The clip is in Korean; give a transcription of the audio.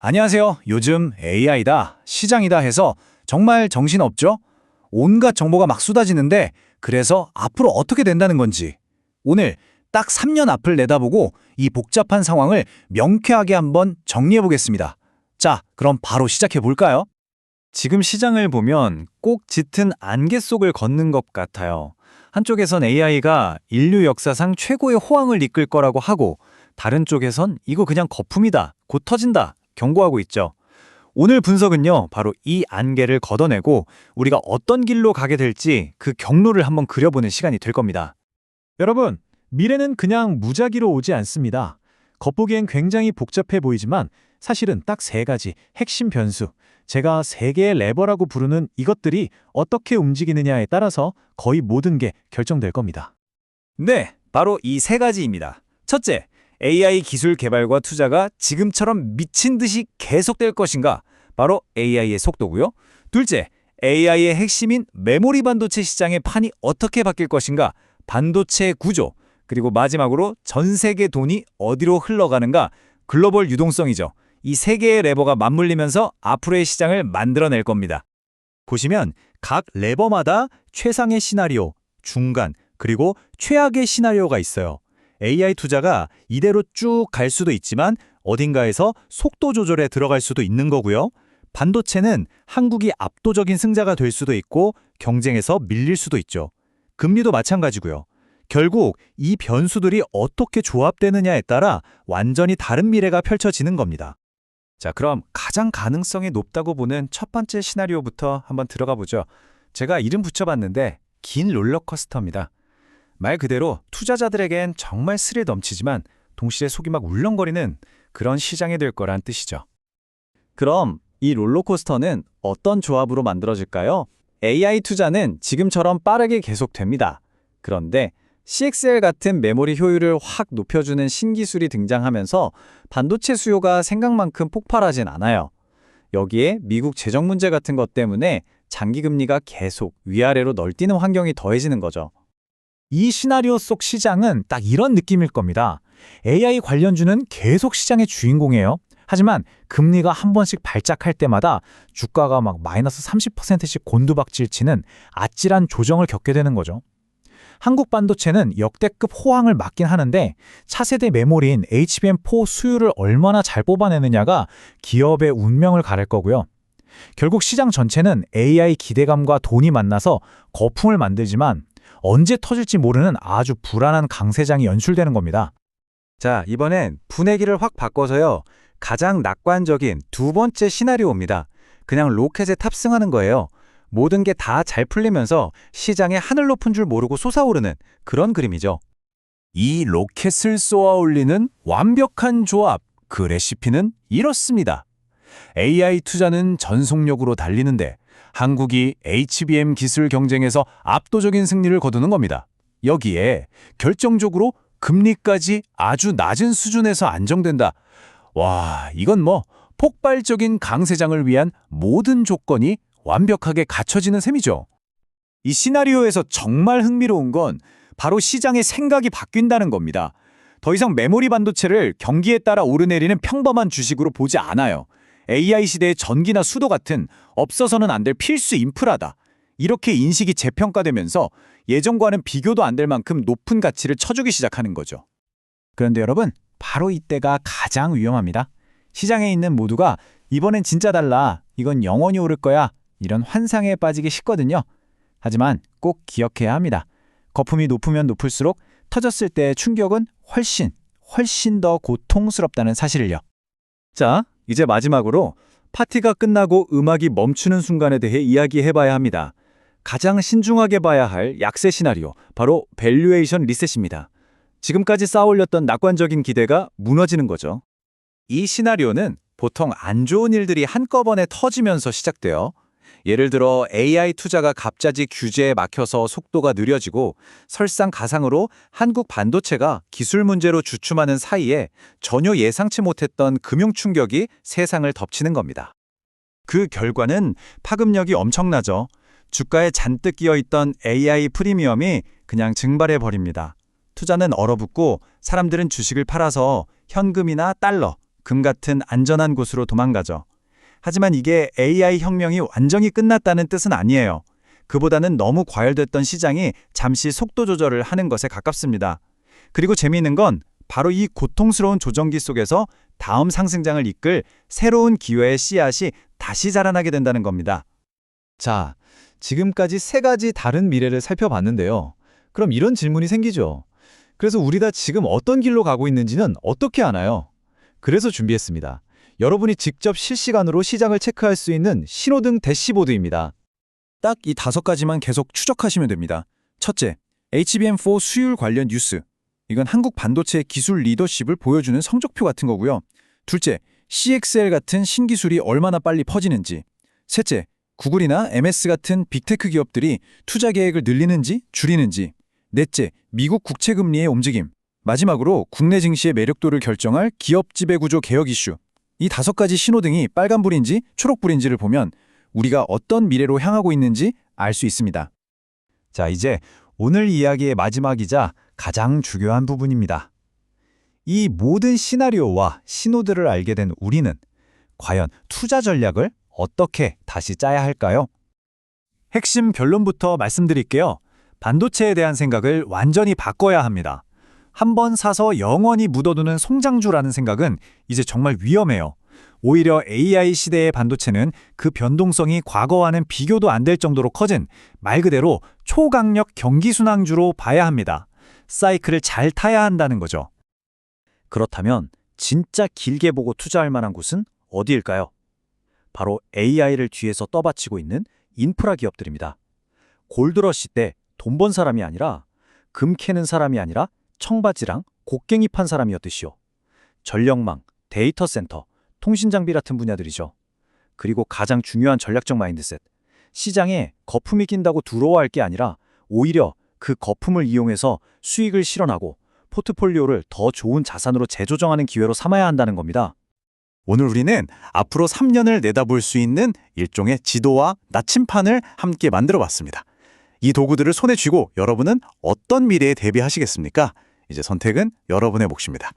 안녕하세요. 요즘 AI다, 시장이다 해서 정말 정신없죠? 온갖 정보가 막 쏟아지는데 그래서 앞으로 어떻게 된다는 건지 오늘 딱 3년 앞을 내다보고 이 복잡한 상황을 명쾌하게 한번 정리해 보겠습니다. 자, 그럼 바로 시작해 볼까요? 지금 시장을 보면 꼭 짙은 안개 속을 걷는 것 같아요. 한쪽에선 AI가 인류 역사상 최고의 호황을 이끌 거라고 하고 다른 쪽에선 이거 그냥 거품이다, 곧 터진다 경고하고 있죠. 오늘 분석은요, 바로 이 안개를 걷어내고 우리가 어떤 길로 가게 될지 그 경로를 한번 그려보는 시간이 될 겁니다. 여러분, 미래는 그냥 무작위로 오지 않습니다. 겉보기엔 굉장히 복잡해 보이지만 사실은 딱 세 가지 핵심 변수, 제가 세 개의 레버라고 부르는 이것들이 어떻게 움직이느냐에 따라서 거의 모든 게 결정될 겁니다. 네, 바로 이 세 가지입니다. 첫째, AI 기술 개발과 투자가 지금처럼 미친 듯이 계속될 것인가? 바로 AI의 속도고요. 둘째, AI의 핵심인 메모리 반도체 시장의 판이 어떻게 바뀔 것인가? 반도체 구조. 그리고 마지막으로 전 세계 돈이 어디로 흘러가는가? 글로벌 유동성이죠. 이 세 개의 레버가 맞물리면서 앞으로의 시장을 만들어낼 겁니다. 보시면 각 레버마다 최상의 시나리오, 중간, 그리고 최악의 시나리오가 있어요. AI 투자가 이대로 쭉 갈 수도 있지만 어딘가에서 속도 조절에 들어갈 수도 있는 거고요. 반도체는 한국이 압도적인 승자가 될 수도 있고 경쟁에서 밀릴 수도 있죠. 금리도 마찬가지고요. 결국 이 변수들이 어떻게 조합되느냐에 따라 완전히 다른 미래가 펼쳐지는 겁니다. 자, 그럼 가장 가능성이 높다고 보는 첫 번째 시나리오부터 한번 들어가 보죠. 제가 이름 붙여봤는데 긴 롤러코스터입니다. 말 그대로 투자자들에겐 정말 스릴 넘치지만 동시에 속이 막 울렁거리는 그런 시장이 될 거란 뜻이죠. 그럼 이 롤러코스터는 어떤 조합으로 만들어질까요? AI 투자는 지금처럼 빠르게 계속됩니다. 그런데 CXL 같은 메모리 효율을 확 높여주는 신기술이 등장하면서 반도체 수요가 생각만큼 폭발하진 않아요. 여기에 미국 재정 문제 같은 것 때문에 장기 금리가 계속 위아래로 널뛰는 환경이 더해지는 거죠. 이 시나리오 속 시장은 딱 이런 느낌일 겁니다. AI 관련주는 계속 시장의 주인공이에요. 하지만 금리가 한 번씩 발작할 때마다 주가가 막 마이너스 30%씩 곤두박질 치는 아찔한 조정을 겪게 되는 거죠. 한국 반도체는 역대급 호황을 맞긴 하는데 차세대 메모리인 HBM4 수율을 얼마나 잘 뽑아내느냐가 기업의 운명을 가를 거고요. 결국 시장 전체는 AI 기대감과 돈이 만나서 거품을 만들지만 언제 터질지 모르는 아주 불안한 강세장이 연출되는 겁니다. 자, 이번엔 분위기를 확 바꿔서요. 가장 낙관적인 두 번째 시나리오입니다. 그냥 로켓에 탑승하는 거예요. 모든 게 다 잘 풀리면서 시장에 하늘 높은 줄 모르고 솟아오르는 그런 그림이죠. 이 로켓을 쏘아 올리는 완벽한 조합, 그 레시피는 이렇습니다. AI 투자는 전속력으로 달리는데 한국이 HBM 기술 경쟁에서 압도적인 승리를 거두는 겁니다. 여기에 결정적으로 금리까지 아주 낮은 수준에서 안정된다. 와, 이건 뭐 폭발적인 강세장을 위한 모든 조건이 완벽하게 갖춰지는 셈이죠. 이 시나리오에서 정말 흥미로운 건 바로 시장의 생각이 바뀐다는 겁니다. 더 이상 메모리 반도체를 경기에 따라 오르내리는 평범한 주식으로 보지 않아요. AI 시대의 전기나 수도 같은 없어서는 안 될 필수 인프라다. 이렇게 인식이 재평가되면서 예전과는 비교도 안 될 만큼 높은 가치를 쳐주기 시작하는 거죠. 그런데 여러분, 바로 이때가 가장 위험합니다. 시장에 있는 모두가 이번엔 진짜 달라. 이건 영원히 오를 거야. 이런 환상에 빠지기 쉽거든요. 하지만 꼭 기억해야 합니다. 거품이 높으면 높을수록 터졌을 때의 충격은 훨씬, 훨씬 더 고통스럽다는 사실을요. 자, 이제 마지막으로 파티가 끝나고 음악이 멈추는 순간에 대해 이야기해봐야 합니다. 가장 신중하게 봐야 할 약세 시나리오, 바로 밸류에이션 리셋입니다. 지금까지 쌓아올렸던 낙관적인 기대가 무너지는 거죠. 이 시나리오는 보통 안 좋은 일들이 한꺼번에 터지면서 시작돼요. 예를 들어 AI 투자가 갑자기 규제에 막혀서 속도가 느려지고 설상가상으로 한국 반도체가 기술 문제로 주춤하는 사이에 전혀 예상치 못했던 금융 충격이 세상을 덮치는 겁니다. 그 결과는 파급력이 엄청나죠. 주가에 잔뜩 끼어 있던 AI 프리미엄이 그냥 증발해 버립니다. 투자는 얼어붙고 사람들은 주식을 팔아서 현금이나 달러, 금 같은 안전한 곳으로 도망가죠. 하지만 이게 AI 혁명이 완전히 끝났다는 뜻은 아니에요. 그보다는 너무 과열됐던 시장이 잠시 속도 조절을 하는 것에 가깝습니다. 그리고 재미있는 건 바로 이 고통스러운 조정기 속에서 다음 상승장을 이끌 새로운 기회의 씨앗이 다시 자라나게 된다는 겁니다. 자, 지금까지 세 가지 다른 미래를 살펴봤는데요. 그럼 이런 질문이 생기죠. 그래서 우리 다 지금 어떤 길로 가고 있는지는 어떻게 아나요? 그래서 준비했습니다. 여러분이 직접 실시간으로 시장을 체크할 수 있는 신호등 대시보드입니다. 딱 이 다섯 가지만 계속 추적하시면 됩니다. 첫째, HBM4 수율 관련 뉴스. 이건 한국 반도체 기술 리더십을 보여주는 성적표 같은 거고요. 둘째, CXL 같은 신기술이 얼마나 빨리 퍼지는지. 셋째, 구글이나 MS 같은 빅테크 기업들이 투자 계획을 늘리는지 줄이는지. 넷째, 미국 국채 금리의 움직임. 마지막으로 국내 증시의 매력도를 결정할 기업 지배구조 개혁 이슈. 이 다섯 가지 신호등이 빨간불인지 초록불인지를 보면 우리가 어떤 미래로 향하고 있는지 알 수 있습니다. 자, 이제 오늘 이야기의 마지막이자 가장 중요한 부분입니다. 이 모든 시나리오와 신호들을 알게 된 우리는 과연 투자 전략을 어떻게 다시 짜야 할까요? 핵심 결론부터 말씀드릴게요. 반도체에 대한 생각을 완전히 바꿔야 합니다. 한 번 사서 영원히 묻어두는 송장주라는 생각은 이제 정말 위험해요. 오히려 AI 시대의 반도체는 그 변동성이 과거와는 비교도 안 될 정도로 커진 말 그대로 초강력 경기순항주로 봐야 합니다. 사이클을 잘 타야 한다는 거죠. 그렇다면 진짜 길게 보고 투자할 만한 곳은 어디일까요? 바로 AI를 뒤에서 떠받치고 있는 인프라 기업들입니다. 골드러시 때 돈 번 사람이 아니라 금 캐는 사람이 아니라 청바지랑 곡괭이 판 사람이었듯이요. 전력망, 데이터 센터, 통신 장비 같은 분야들이죠. 그리고 가장 중요한 전략적 마인드셋. 시장에 거품이 낀다고 두려워할 게 아니라 오히려 그 거품을 이용해서 수익을 실현하고 포트폴리오를 더 좋은 자산으로 재조정하는 기회로 삼아야 한다는 겁니다. 오늘 우리는 앞으로 3년을 내다볼 수 있는 일종의 지도와 나침판을 함께 만들어 봤습니다. 이 도구들을 손에 쥐고 여러분은 어떤 미래에 대비하시겠습니까? 이제 선택은 여러분의 몫입니다.